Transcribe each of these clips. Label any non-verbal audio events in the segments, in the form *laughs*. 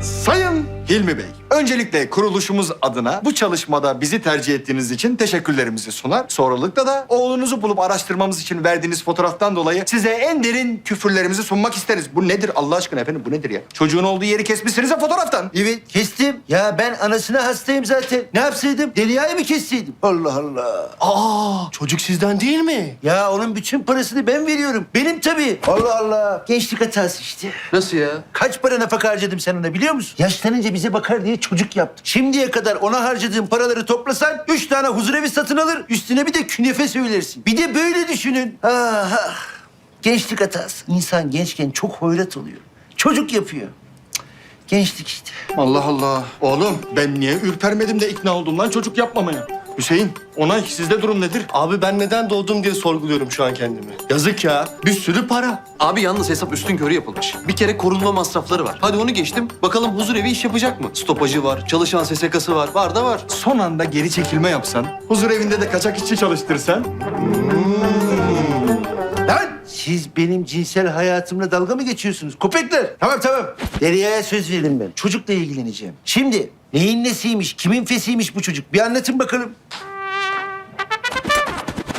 Sayın Hilmi Bey, öncelikle kuruluşumuz adına bu çalışmada bizi tercih ettiğiniz için teşekkürlerimizi sunar. Sonralıkta da oğlunuzu bulup araştırmamız için verdiğiniz fotoğraftan dolayı size en derin küfürlerimizi sunmak isteriz. Bu nedir Allah aşkına efendim bu nedir ya? Çocuğun olduğu yeri kesmişsiniz ya fotoğraftan. Evet kestim. Ya ben anasına hastayım zaten. Ne yapsaydım? Derya'yı mı kesseydim? Allah Allah. Aa, çocuk sizden değil mi? Ya onun bütün parasını ben veriyorum. Benim tabii. Allah Allah. Gençlik hatası işte. Nasıl ya? Kaç para nafaka harcadım sen ona biliyor musun? Yaşlanınca bize bakar diye çocuk yaptım. Şimdiye kadar ona harcadığım paraları toplasan üç tane huzurevi satın alır. Üstüne bir de künefe söylersin. Bir de böyle düşünün. Ah, ah. Gençlik hatası. İnsan gençken çok hoyrat oluyor. Çocuk yapıyor. Gençlik işte. Allah Allah. Oğlum ben niye ürpermedim de ikna oldum lan çocuk yapmamaya? Hüseyin, Onay sizde durum nedir? Abi ben neden doğdum diye sorguluyorum şu an kendimi. Yazık ya. Bir sürü para. Abi yalnız hesap üstün körü yapılmış. Bir kere korunma masrafları var. Hadi onu geçtim. Bakalım huzur evi iş yapacak mı? Stopajı var, çalışan SSK'sı var. Var da var. Son anda geri çekilme yapsan, huzur evinde de kaçak işçi çalıştırsan. Lan siz benim cinsel hayatımla dalga mı geçiyorsunuz? Köpekler. Tamam tamam. Derya'ya söz verdim ben. Çocukla ilgileneceğim. Şimdi neyin nesiymiş, kimin fesiymiş bu çocuk? Bir anlatın bakalım.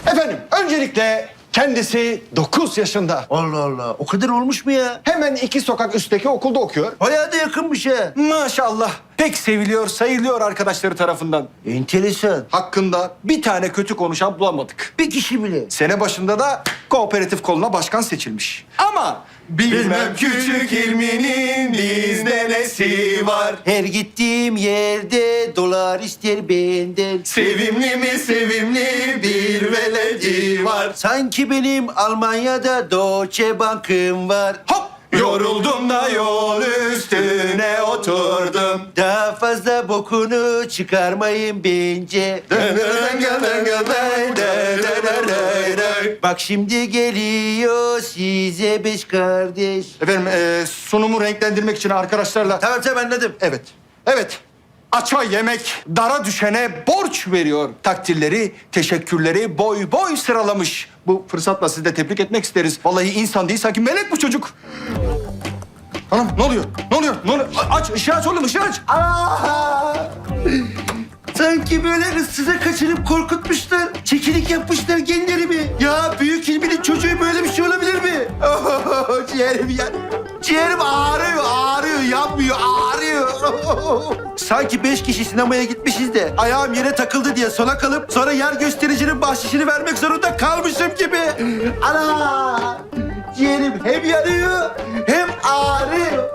Efendim, öncelikle kendisi 9 yaşında. Allah Allah. O kadar olmuş mu ya? Hemen iki sokak üstteki okulda okuyor. Bayağı da yakınmış ha. Maşallah. Pek seviliyor, sayılıyor arkadaşları tarafından. Enteresan. Hakkında bir tane kötü konuşan bulamadık. Bir kişi bile. Sene başında da kooperatif koluna başkan seçilmiş. Ama bilmem küçük ilminin bizde nesi var. Her gittiğim yerde dolar ister benden. Sevimli mi sevimli bir veledi var. Sanki benim Almanya'da Deutsche Bank'ım var. Hop! Yoruldum da yol üstüne oturdum. Daha fazla bokunu çıkarmayın bence. Bak şimdi geliyor size beş kardeş. Efendim e, sunumu renklendirmek için arkadaşlarla... Tamam tamam anladım. Evet, evet. Aça yemek, dara düşene borç veriyor. Takdirleri, teşekkürleri boy boy sıralamış. Bu fırsatla sizi de tebrik etmek isteriz. Vallahi insan değil sanki melek bu çocuk. Anam ne oluyor? Ne oluyor? Ne oluyor? Aç, ışığı aç oğlum, ışığı aç. Aa! Sanki böyle ıssıza kaçırıp korkutmuşlar. Çekilik yapmışlar genlerimi. Ya büyük ilminin çocuğu böyle bir şey olabilir mi? *laughs* Oh, ciğerim ya. Ciğerim ağrıyor, ağrıyor, yanmıyor, ağrıyor. *laughs* Sanki beş kişi sinemaya gitmişiz de ayağım yere takıldı diye sona kalıp sonra yer göstericinin bahşişini vermek zorunda kalmışım gibi. *laughs* Ana! Ciğerim hem yanıyor hem ağrıyor.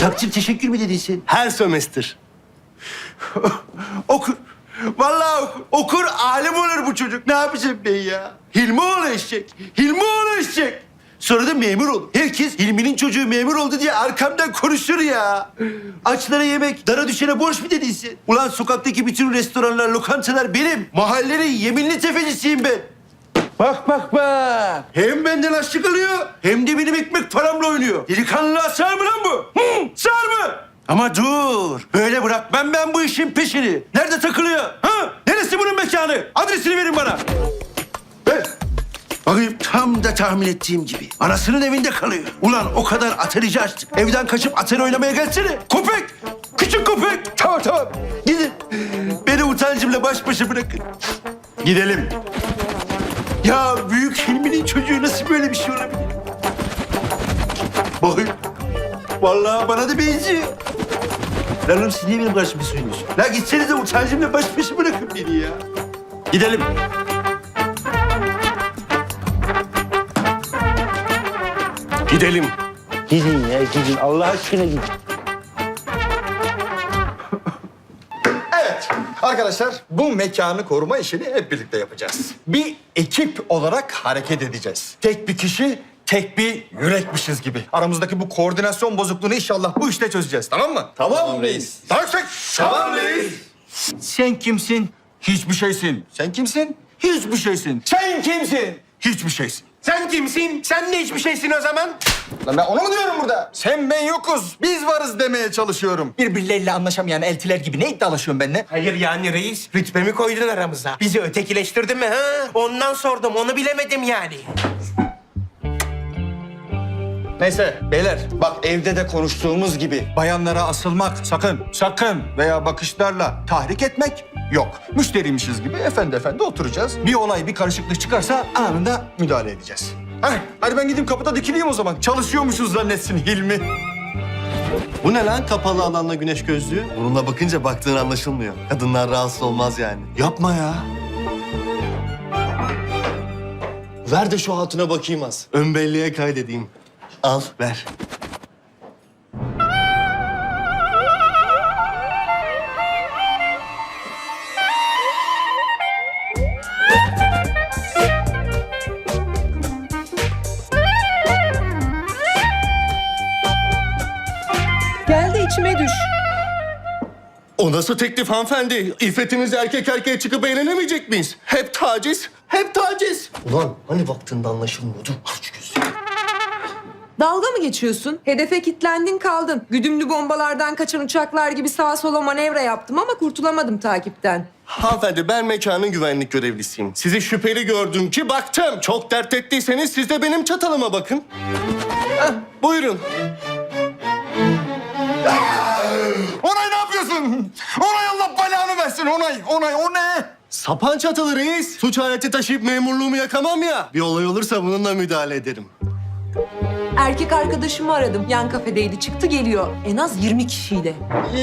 Takdir teşekkür mü dedin sen? Her sömestr. Okur. Vallahi okur. Okur alim olur bu çocuk. Ne yapacağım ben ya? Hilmi oğlu. Hilmi oğlu. Sonra da memur olur. Herkes Hilmi'nin çocuğu memur oldu diye arkamdan konuşur ya. Açlara yemek, dara düşene borç mu dediyse? Ulan sokaktaki bütün restoranlar, lokantalar benim. Mahallenin yeminli tefecisiyim ben. Bak bak bak. Hem benden açlık alıyor hem de benim ekmek paramla oynuyor. Delikanlılığa sığar mı lan bu? Hı, sığar mı? Ama dur. Böyle bırakmam ben bu işin peşini. Nerede takılıyor? Ha? Neresi bunun mekanı? Adresini verin bana. Ver. Bakayım tam da tahmin ettiğim gibi. Anasının evinde kalıyor. Ulan o kadar atarici açtık. Evden kaçıp atari oynamaya gelsene. Köpek! Küçük köpek! Tamam tamam. Gidin. Beni utancımla baş başa bırakın. Gidelim. Ya büyük Hilmi'nin çocuğu nasıl böyle bir şey olabilir? Bakın. Vallahi bana da benziyor. Lan oğlum siz niye benim karşımda söylüyorsun? La gitsenize utancımla baş başa bırakın beni ya. Gidelim. Gidelim. Gidin ya gidin. Allah aşkına gidin. *laughs* Evet arkadaşlar bu mekanı koruma işini hep birlikte yapacağız. Bir ekip olarak hareket edeceğiz. Tek bir kişi tek bir yürekmişiz gibi. Aramızdaki bu koordinasyon bozukluğunu inşallah bu işte çözeceğiz tamam mı? Tamam, reis. Tamam Tamam reis. Sen kimsin? Hiçbir şeysin. Sen kimsin? Hiçbir şeysin. Sen kimsin? Hiçbir şeysin. Sen kimsin? Sen de hiçbir şeysin o zaman. Lan ben onu mu diyorum burada? Sen ben yokuz. Biz varız demeye çalışıyorum. Birbirleriyle anlaşamayan eltiler gibi ne iddialaşıyorsun benimle? Hayır yani reis, rütbe mi koydun aramıza? Bizi ötekileştirdin mi ha? Ondan sordum, onu bilemedim yani. Neyse beyler bak evde de konuştuğumuz gibi bayanlara asılmak sakın sakın veya bakışlarla tahrik etmek yok. Müşteriymişiz gibi efendi efendi oturacağız. Bir olay bir karışıklık çıkarsa anında müdahale edeceğiz. Heh, hadi ben gideyim kapıda dikileyim o zaman. Çalışıyormuşuz zannetsin Hilmi. Bu ne lan kapalı alanla güneş gözlüğü? Bununla bakınca baktığın anlaşılmıyor. Kadınlar rahatsız olmaz yani. Yapma ya. Ver de şu hatuna bakayım az. Ön belleğe kaydedeyim. Al ver. Gel de içime düş. O nasıl teklif hanımefendi? İffetimiz erkek erkeğe çıkıp eğlenemeyecek miyiz? Hep taciz, hep taciz. Ulan hani baktığında anlaşılmıyordu? Dalga mı geçiyorsun? Hedefe kilitlendin kaldın. Güdümlü bombalardan kaçan uçaklar gibi sağa sola manevra yaptım ama kurtulamadım takipten. Hanımefendi ben mekanın güvenlik görevlisiyim. Sizi şüpheli gördüm ki baktım. Çok dert ettiyseniz siz de benim çatalıma bakın. Hah, buyurun. Onay ne yapıyorsun? Onay Allah belanı versin Onay. Onay o ne? Sapan çatalı reis. Suç aleti taşıyıp memurluğumu yakamam ya. Bir olay olursa bununla müdahale ederim. Erkek arkadaşımı aradım. Yan kafedeydi. Çıktı geliyor. En az 20 kişiyle.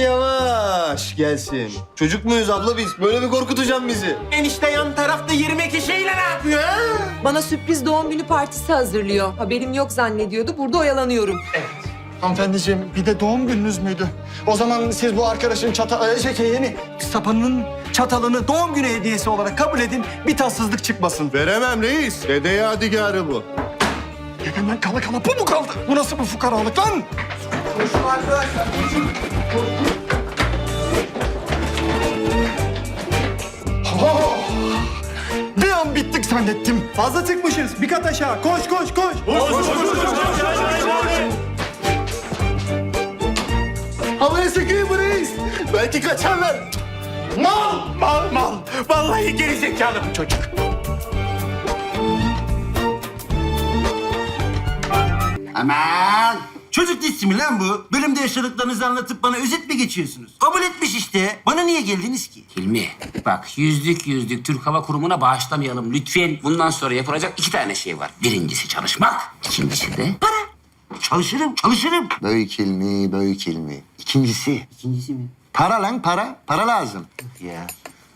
Yavaş gelsin. Çocuk muyuz abla biz? Böyle mi korkutacaksın bizi? Enişte yan tarafta 20 kişiyle ne yapıyor? ha? Bana sürpriz doğum günü partisi hazırlıyor. Haberim yok zannediyordu. Burada oyalanıyorum. Hanımefendiciğim bir de doğum gününüz müydü? O zaman siz bu arkadaşın çata... Şey, şey, yeni sapanının çatalını doğum günü hediyesi olarak kabul edin. Bir tatsızlık çıkmasın. Veremem reis. Dede yadigarı bu. Hemen kala kala bu mu kaldı? Bu nasıl bir fukaralık lan? Oh! Bir an bittik zannettim. Fazla çıkmışız. Bir kat aşağı. Koş koş koş. Havaya sıkayım bu reis. Belki kaçarlar. Mal, mal, mal. Vallahi geri zekalı bu çocuk. Aman! Çocuk dizisi mi lan bu? Bölümde yaşadıklarınızı anlatıp bana özet mi geçiyorsunuz? Kabul etmiş işte. Bana niye geldiniz ki? Hilmi bak yüzlük yüzlük Türk Hava Kurumu'na bağışlamayalım lütfen. Bundan sonra yapılacak iki tane şey var. Birincisi çalışmak, ikincisi de para. Çalışırım, çalışırım. Büyük ilmi, büyük ilmi. İkincisi, İkincisi mi? Para lan para. Para lazım. Ya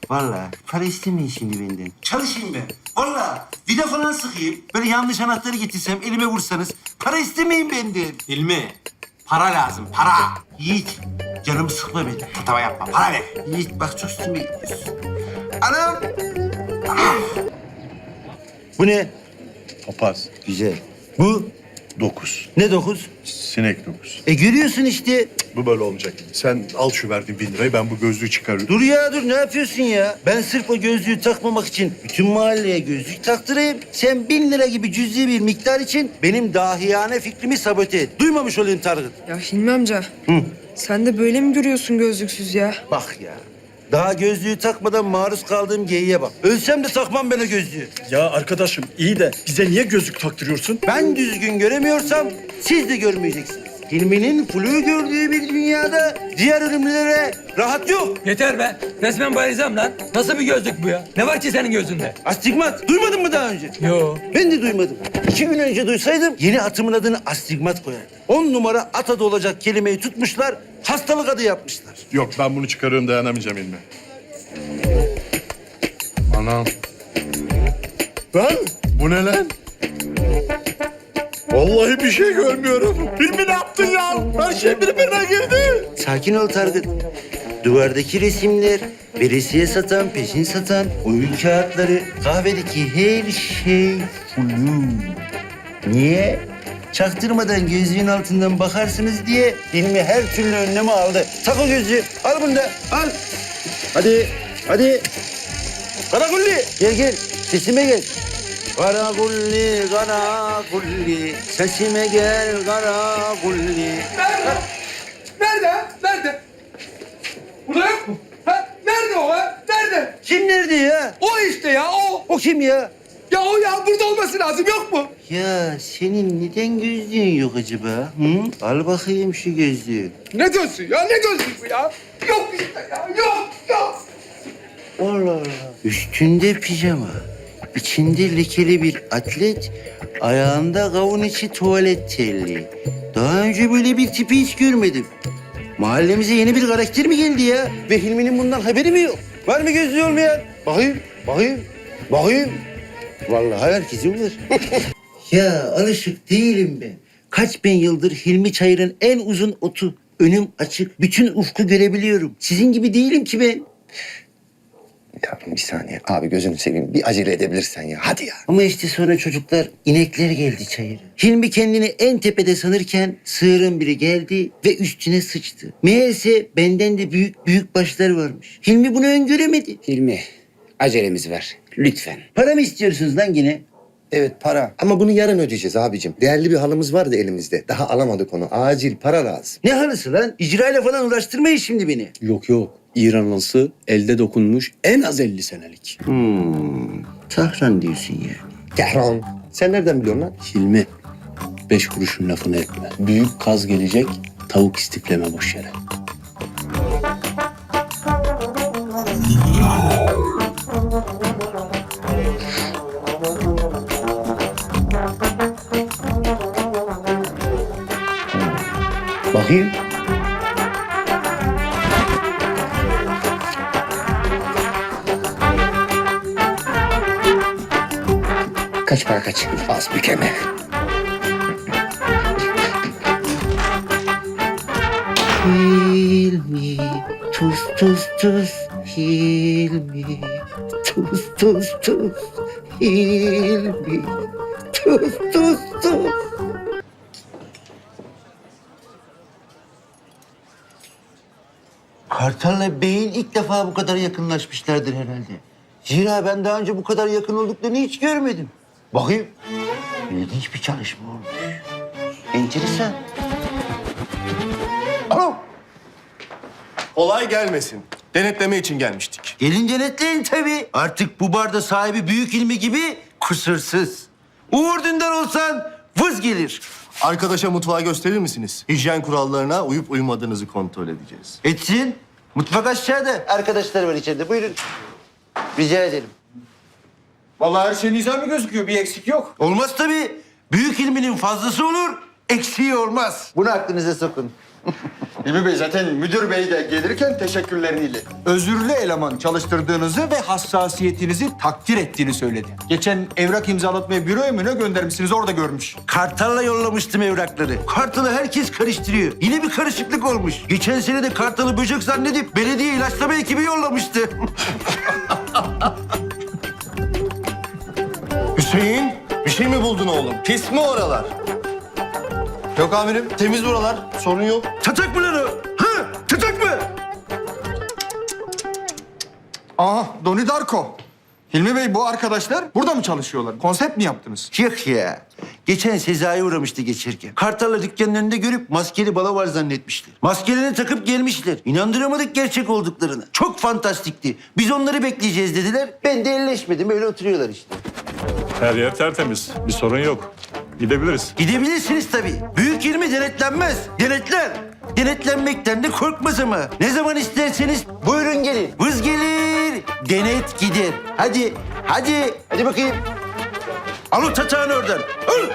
vallahi para istemeyin şimdi benden. Çalışayım ben. Vallahi vida falan sıkayım. Böyle yanlış anahtarı getirsem elime vursanız para istemeyin benden. Hilmi, para lazım, para. Yiğit canımı sıkma beni. Tatava yapma, para ver. Yiğit bak çok üstüme gidiyorsun. Anam. Bu ne? Papaz. Güzel. Bu Dokuz. ne dokuz? Sinek dokuz. E görüyorsun işte. Bu böyle olmayacak. Sen al şu verdiğin bin lirayı ben bu gözlüğü çıkarıyorum. Dur ya dur ne yapıyorsun ya? Ben sırf o gözlüğü takmamak için bütün mahalleye gözlük taktırayım. Sen bin lira gibi cüzi bir miktar için benim dahiyane fikrimi sabote et. Duymamış olayım Tarık. Ya Hilmi amca. Sen de böyle mi duruyorsun gözlüksüz ya? Bak ya. Daha gözlüğü takmadan maruz kaldığım geyiğe bak. Ölsem de takmam ben o gözlüğü. Ya arkadaşım iyi de bize niye gözlük taktırıyorsun? Ben düzgün göremiyorsam siz de görmeyeceksiniz. Hilmi'nin flu gördüğü bir dünyada diğer ölümlülere rahat yok. Yeter be. Resmen bayılacağım lan. Nasıl bir gözlük bu ya? Ne var ki senin gözünde? Astigmat. Duymadın mı daha önce? Yo. Ben de duymadım. İki gün önce duysaydım yeni atımın adını astigmat koyardım. On numara at adı olacak kelimeyi tutmuşlar, hastalık adı yapmışlar. Yok ben bunu çıkarıyorum dayanamayacağım ilmi. Anam. Lan bu ne lan? Vallahi bir şey görmüyorum. Hilmi ne yaptın ya? Her şey birbirine girdi. Sakin ol Targıt. Duvardaki resimler, veresiye satan, peşin satan, oyun kağıtları, kahvedeki her şey flu. Niye? Çaktırmadan gözlüğün altından bakarsınız diye Hilmi her türlü önlemi aldı. Tak o gözlüğü. Al bunu da. Al. Hadi. Hadi. Karakulli. Gel gel. Sesime gel. Karakulli, karakulli. Sesime gel karakulli. Nerede? Nerede? Burada yok mu? Ha? Nerede o ha? Nerede? Kim nerede ya? O işte ya o. O kim ya? Ya o ya burada olması lazım yok mu? Ya senin neden gözlüğün yok acaba? Hı? Al bakayım şu gözlüğü. Ne diyorsun ya ne diyorsun bu ya? Yok işte ya yok yok. Allah Allah. Üstünde pijama, içinde lekeli bir atlet, ayağında kavun içi tuvalet terliği. Daha önce böyle bir tipi hiç görmedim. Mahallemize yeni bir karakter mi geldi ya? Ve Hilmi'nin bundan haberi mi yok? Var mı gözlüğü olmayan? Bakayım, bakayım, bakayım. Vallahi herkesin var. *laughs* ya alışık değilim ben. Kaç bin yıldır Hilmi Çayır'ın en uzun otu. Önüm açık, bütün ufku görebiliyorum. Sizin gibi değilim ki ben. Yavrum bir saniye. Abi gözünü seveyim. Bir acele edebilirsen ya. Hadi ya. Ama işte sonra çocuklar inekler geldi çayıra. Hilmi kendini en tepede sanırken sığırın biri geldi ve üstüne sıçtı. Meğerse benden de büyük büyük başlar varmış. Hilmi bunu öngöremedi. Hilmi, acelemiz var. Lütfen. Para mı istiyorsunuz lan yine? Evet para. Ama bunu yarın ödeyeceğiz abicim. Değerli bir halımız vardı elimizde. Daha alamadık onu. Acil para lazım. Ne halısı lan? İcrayla falan uğraştırmayın şimdi beni. Yok yok. İran halısı elde dokunmuş en az 50 senelik. Hmm, Tahran diyorsun yani. Tehran. Sen nereden biliyorsun lan? Hilmi, beş kuruşun lafını etme. Büyük kaz gelecek, tavuk istifleme boş yere. Bakayım. Kaç para kaç? Az bir keme. Hilmi, tuz tuz tuz, Hilmi, tuz tuz tuz, Hilmi, tuz tuz tuz. Kartal'la Beyin ilk defa bu kadar yakınlaşmışlardır herhalde. Zira ben daha önce bu kadar yakın olduklarını hiç görmedim. Bakayım. İlginç bir çalışma olmuş. Enteresan. Alo. Olay gelmesin. Denetleme için gelmiştik. Gelin denetleyin tabii. Artık bu barda sahibi büyük ilmi gibi kusursuz. Uğur Dündar olsan vız gelir. Arkadaşa mutfağı gösterir misiniz? Hijyen kurallarına uyup uymadığınızı kontrol edeceğiz. Etsin. Mutfak aşağıda. Arkadaşlar var içeride. Buyurun. Rica ederim. Vallahi her şey nizami gözüküyor. Bir eksik yok. Olmaz tabii. Büyük ilminin fazlası olur, eksiği olmaz. Bunu aklınıza sokun. *laughs* Hilmi Bey zaten müdür bey de gelirken teşekkürlerini iletti. Özürlü eleman çalıştırdığınızı ve hassasiyetinizi takdir ettiğini söyledi. Geçen evrak imzalatmaya büroya mı ne göndermişsiniz orada görmüş. Kartal'la yollamıştım evrakları. Kartal'ı herkes karıştırıyor. Yine bir karışıklık olmuş. Geçen sene de Kartal'ı böcek zannedip belediye ilaçlama ekibi yollamıştı. *laughs* Hüseyin, bir şey mi buldun oğlum? Pis mi oralar? Yok amirim, temiz buralar. Sorun yok. Tatak mı Aha Doni Darko. Hilmi Bey bu arkadaşlar burada mı çalışıyorlar? Konsept mi yaptınız? Yok ya. Geçen Sezai uğramıştı geçerken. Kartal'la dükkanın önünde görüp maskeli bala var zannetmişler. Maskelerini takıp gelmişler. İnandıramadık gerçek olduklarını. Çok fantastikti. Biz onları bekleyeceğiz dediler. Ben de elleşmedim. Öyle oturuyorlar işte. Her yer tertemiz. Bir sorun yok. Gidebiliriz. Gidebilirsiniz tabii. Büyük ilmi denetlenmez. Denetler. Denetlenmekten de korkmaz ama. Ne zaman isterseniz buyurun gelin. Vız gelir, denet gider. Hadi, hadi. Hadi bakayım. Al o tatağını oradan. Al.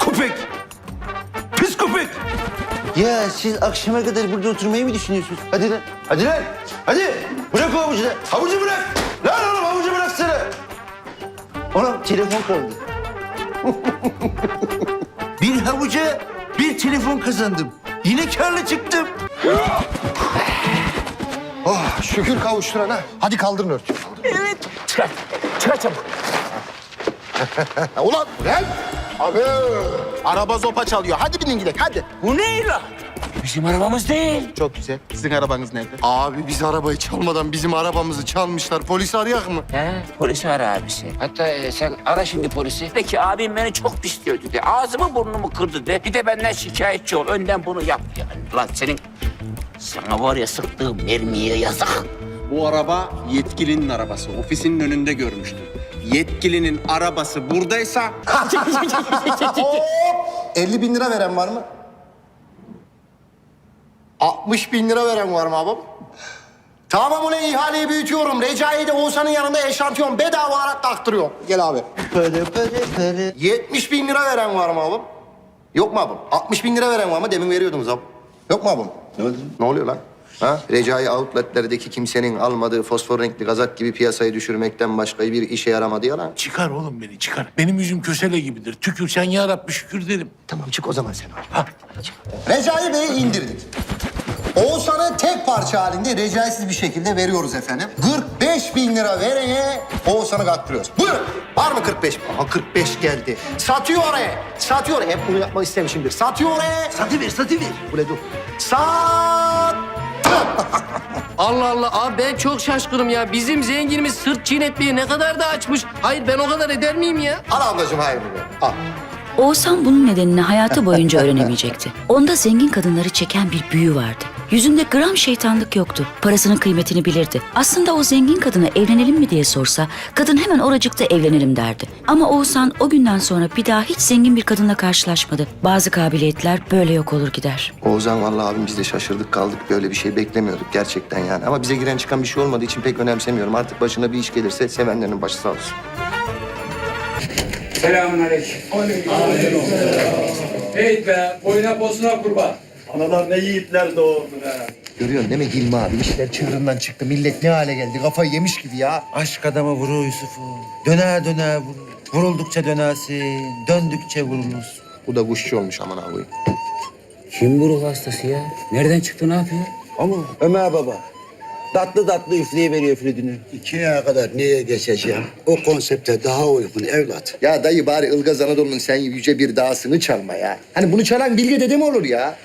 Köpek. Pis köpek. Ya siz akşama kadar burada oturmayı mı düşünüyorsunuz? Hadi lan. Hadi lan. Hadi. Bırak o havucu da. Havucu bırak. Lan oğlum havucu bıraksana. Oğlum telefon kaldı. *laughs* bir havuca bir telefon kazandım. Yine karlı çıktım. Oh şükür kavuşturana. Hadi kaldırın örtüyü. Çıkar, çıkar çabuk. *laughs* Ulan lan! Abi! Araba zopa çalıyor. Hadi binin gidelim hadi. Bu ne lan? Bizim arabamız değil. Çok güzel. Sizin arabanız nerede? Abi biz arabayı çalmadan bizim arabamızı çalmışlar. Polisi arayak mı? He, polisi ara abisi. Hatta e, sen ara şimdi polisi. Peki abim beni çok pis dövdü de. Ağzımı burnumu kırdı de. Bir de benden şikayetçi ol. Önden bunu yap yani. Lan senin... Sana var ya sıktığım mermiye yazık. Bu araba yetkilinin arabası. Ofisinin önünde görmüştüm. yetkilinin arabası buradaysa 50 *laughs* bin lira veren var mı? 60 bin lira veren var mı abim? Tamam ulan ihaleyi büyütüyorum. Recai'yi de Oğuzhan'ın yanında eşantiyon bedava olarak taktırıyorum. Gel abi. 70 bin lira veren var mı abim? Yok mu abim? 60 bin lira veren var mı? Demin veriyordunuz abim. Yok mu abim? Ne, ne oluyor lan? Ha? Recai outletlerdeki kimsenin almadığı fosfor renkli kazak gibi piyasayı düşürmekten başka bir işe yaramadı ya lan. Çıkar oğlum beni çıkar. Benim yüzüm kösele gibidir. Tükür sen ya Rabbi şükür derim. Tamam çık o zaman sen abi. Recai Bey'i indirdik. Oğuzhan'ı tek parça halinde recaisiz bir şekilde veriyoruz efendim. 45 bin lira verene Oğuzhan'ı kattırıyoruz. Buyurun. Var mı 45? Aha 45 geldi. Satıyor oraya. Satıyor. Hep bunu yapmak istemişimdir. Satıyor oraya. Satıver, satıver. Ule dur. Sat. *laughs* Allah Allah abi ben çok şaşkınım ya. Bizim zenginimiz sırt çiğnetmeye ne kadar da açmış. Hayır ben o kadar eder miyim ya? Al ablacığım hayırlı. Al. Oğuzhan bunun nedenini hayatı boyunca öğrenemeyecekti. Onda zengin kadınları çeken bir büyü vardı. Yüzünde gram şeytanlık yoktu. Parasının kıymetini bilirdi. Aslında o zengin kadına evlenelim mi diye sorsa, kadın hemen oracıkta evlenelim derdi. Ama Oğuzhan o günden sonra bir daha hiç zengin bir kadınla karşılaşmadı. Bazı kabiliyetler böyle yok olur gider. Oğuzhan vallahi abim biz de şaşırdık kaldık. Böyle bir şey beklemiyorduk gerçekten yani. Ama bize giren çıkan bir şey olmadığı için pek önemsemiyorum. Artık başına bir iş gelirse sevenlerin başı sağ olsun. Selamünaleyküm. Hey be boyuna posuna kurban. Analar ne yiğitler doğurdu be. Görüyorsun değil mi Hilmi abi? İşler çığırından çıktı. Millet ne hale geldi? Kafayı yemiş gibi ya. Aşk adamı vurur Yusuf'u. Döner döner vurur. Vuruldukça dönersin, döndükçe vurulursun. Bu da kuşçu olmuş aman abi. Kim bu ruh hastası ya? Nereden çıktı ne yapıyor? Ama Ömer baba, tatlı tatlı üfleyiveriyor flütünü. İkiye kadar niye geçeceğim? O konsepte daha uygun evlat. Ya dayı bari Ilgaz Anadolu'nun sen yüce bir dağısını çalma ya. Hani bunu çalan Bilge dede mi olur ya?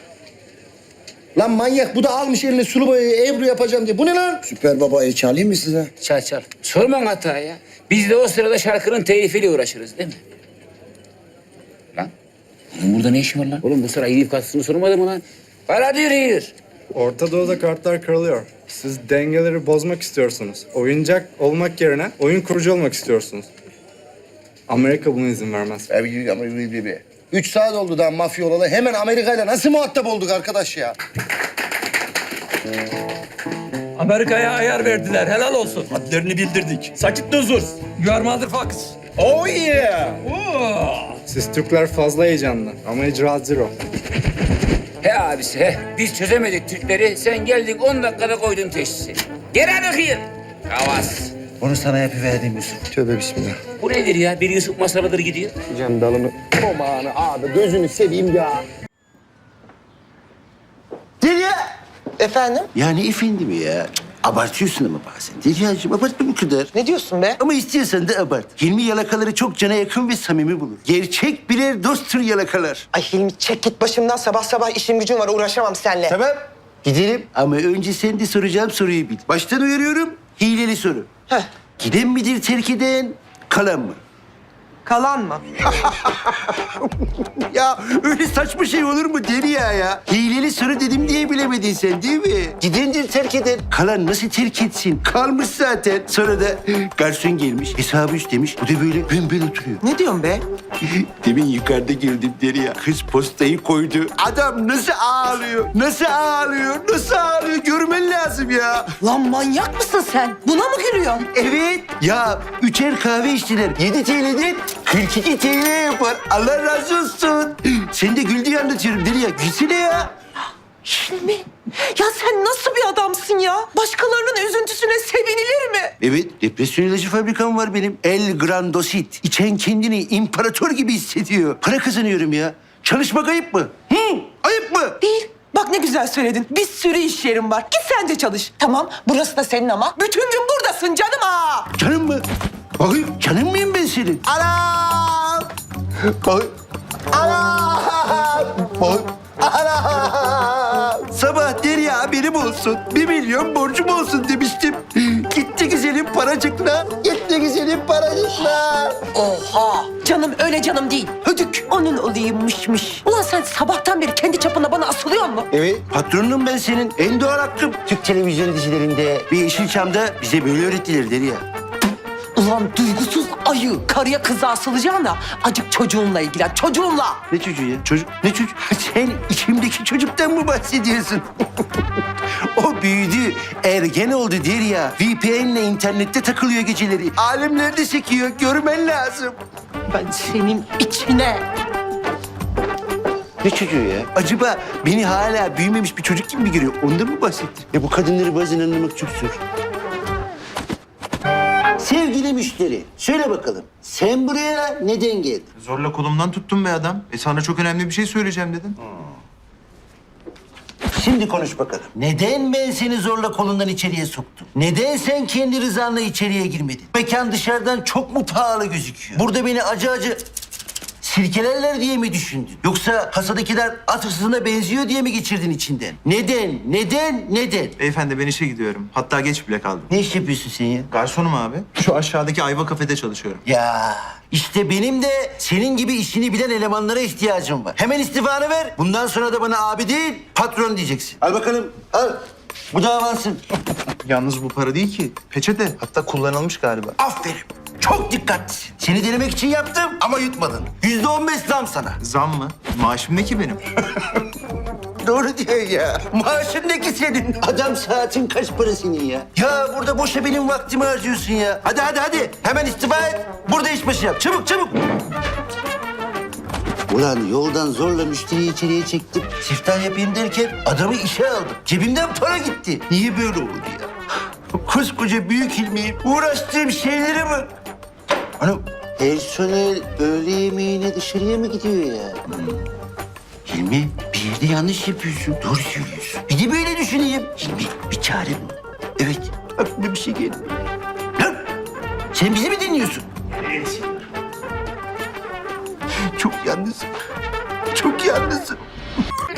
Lan manyak bu da almış eline sulu boyayı Ebru yapacağım diye. Bu ne lan? Süper babayı çalayım mı size? Çal çal. Sorma hata ya. Biz de o sırada şarkının telifiyle uğraşırız değil mi? Lan. Oğlum burada ne işin var lan? Oğlum bu sıra iyiliği katsını sormadı mı lan? Para diyor. Orta Doğu'da kartlar kırılıyor. Siz dengeleri bozmak istiyorsunuz. Oyuncak olmak yerine oyun kurucu olmak istiyorsunuz. Amerika buna izin vermez. Üç saat oldu daha mafya olalı. Hemen Amerika'yla nasıl muhatap olduk arkadaş ya? Amerika'ya ayar verdiler. Helal olsun. Hadlerini bildirdik. Sakit huzur. You are motherfuckers. Oh yeah. Siz Türkler fazla heyecanlı ama icraat zero. He abisi he. Biz çözemedik Türkleri. Sen geldin 10 dakikada koydun teşhisi. Gel bakayım. Havas. Onu sana yapıverdim Yusuf. Tövbe bismillah. Bu nedir ya? Bir Yusuf masalıdır gidiyor. Cem dalını. Amanı abi gözünü seveyim ya. Derya! Efendim? Yani efendim ya. Abartıyorsun ama bazen. Derya'cığım abartma bu kadar. Ne diyorsun be? Ama istiyorsan da abart. Hilmi yalakaları çok cana yakın ve samimi bulur. Gerçek birer dosttur yalakalar. Ay Hilmi çek git başımdan sabah sabah işim gücüm var uğraşamam seninle. Tamam. Gidelim. Ama önce sen de soracağım soruyu bil. Baştan uyarıyorum. Hileli soru. Heh. Giden midir terk eden, kalan mı? Kalan mı? *laughs* Ya öyle saçma şey olur mu Derya ya? Hileli soru dedim diye bilemedin sen değil mi? Gidendir terk eden. Kalan nasıl terk etsin? Kalmış zaten. Sonra da garson gelmiş, hesabı üstlemiş. Bu da böyle ben ben oturuyor. Ne diyorsun be? *laughs* Demin yukarıda girdim Derya. Kız postayı koydu. Adam nasıl ağlıyor? Nasıl ağlıyor? Nasıl ağlıyor? Görmen lazım ya. Lan manyak mısın sen? Buna mı gülüyorsun? Evet. Ya üçer kahve içtiler. 7 TL'den 42 TL yapar. Allah razı olsun. Sen de gül diye anlatıyorum Derya. Gülsene ya. Hilmi ya sen nasıl bir adamsın ya? Başkalarının üzüntüsüne sevinilir mi? Evet, depresyon ilacı fabrikam var benim. El Grandosit. İçen kendini imparator gibi hissediyor. Para kazanıyorum ya. Çalışmak ayıp mı? Hı? Ayıp mı? Değil. Bak ne güzel söyledin. Bir sürü iş yerim var. Git sen de çalış. Tamam burası da senin ama bütün gün buradasın canım ha. Canım mı? Bakayım canım mıyım ben senin? Anam! Bak. Anam! Bak. Anam! Sabah Derya benim olsun. Bir milyon borcum olsun demiştim. Gitti güzelim paracıkla. Gitti güzelim paracıkla. Oha. Canım öyle canım değil. Hödük. Onun olayımmışmış. Ulan sen sabahtan beri kendi çapına bana asılıyor mu? Evet, patronum ben senin. En doğal hakkım. Türk televizyon dizilerinde ve Yeşilçam'da bize böyle öğrettiler Derya. Ulan duygusuz ayı karıya kıza asılacaksın da acık çocuğunla ilgilen. Çocuğunla. Ne çocuğu ya? Çocuk, ne çocuk? Sen içimdeki çocuktan mı bahsediyorsun? *laughs* o büyüdü, ergen oldu der ya. VPN'le internette takılıyor geceleri. Alemlerde sekiyor, görmen lazım. Ben senin içine. Ne çocuğu ya? Acaba beni hala büyümemiş bir çocuk gibi mi görüyor? Ondan mı bahsettin? Ya bu kadınları bazen anlamak çok zor. Sevgili müşteri, söyle bakalım. Sen buraya neden geldin? Zorla kolumdan tuttun be adam. E sana çok önemli bir şey söyleyeceğim dedin. Şimdi konuş bakalım. Neden ben seni zorla kolundan içeriye soktum? Neden sen kendi rızanla içeriye girmedin? Mekan dışarıdan çok mu pahalı gözüküyor? Burada beni acı acı silkelerler diye mi düşündün? Yoksa kasadakiler at hırsızına benziyor diye mi geçirdin içinden? Neden? Neden? Neden? Beyefendi ben işe gidiyorum. Hatta geç bile kaldım. Ne iş yapıyorsun sen ya? Garsonum abi. Şu aşağıdaki Ayva kafede çalışıyorum. Ya işte benim de senin gibi işini bilen elemanlara ihtiyacım var. Hemen istifanı ver. Bundan sonra da bana abi değil patron diyeceksin. Al bakalım al. Bu da avansın. Yalnız bu para değil ki. Peçete. Hatta kullanılmış galiba. Aferin. Çok dikkatlisin. Seni denemek için yaptım ama yutmadın. Yüzde on beş zam sana. Zam mı? Maaşım ne ki benim? *laughs* Doğru diyor ya. Maaşın ne ki senin? Adam saatin kaç para senin ya? Ya burada boşa benim vaktimi harcıyorsun ya. Hadi hadi hadi. Hemen istifa et. Burada iş başı yap. Çabuk çabuk. Ulan yoldan zorla müşteriyi içeriye çektim. Siftah yapayım derken adamı işe aldım. Cebimden para gitti. Niye böyle oldu ya? Koskoca büyük ilmiyim. Uğraştığım şeylere bak. Hanım, personel öğle yemeğine dışarıya mı gidiyor ya? Hilmi bir yerde yanlış yapıyorsun. Doğru söylüyorsun. Bir de böyle düşüneyim. Hilmi bir çare bul. Evet aklıma bir şey geldi. Lan sen bizi mi dinliyorsun? Evet. Çok yalnızım. Çok yalnızım.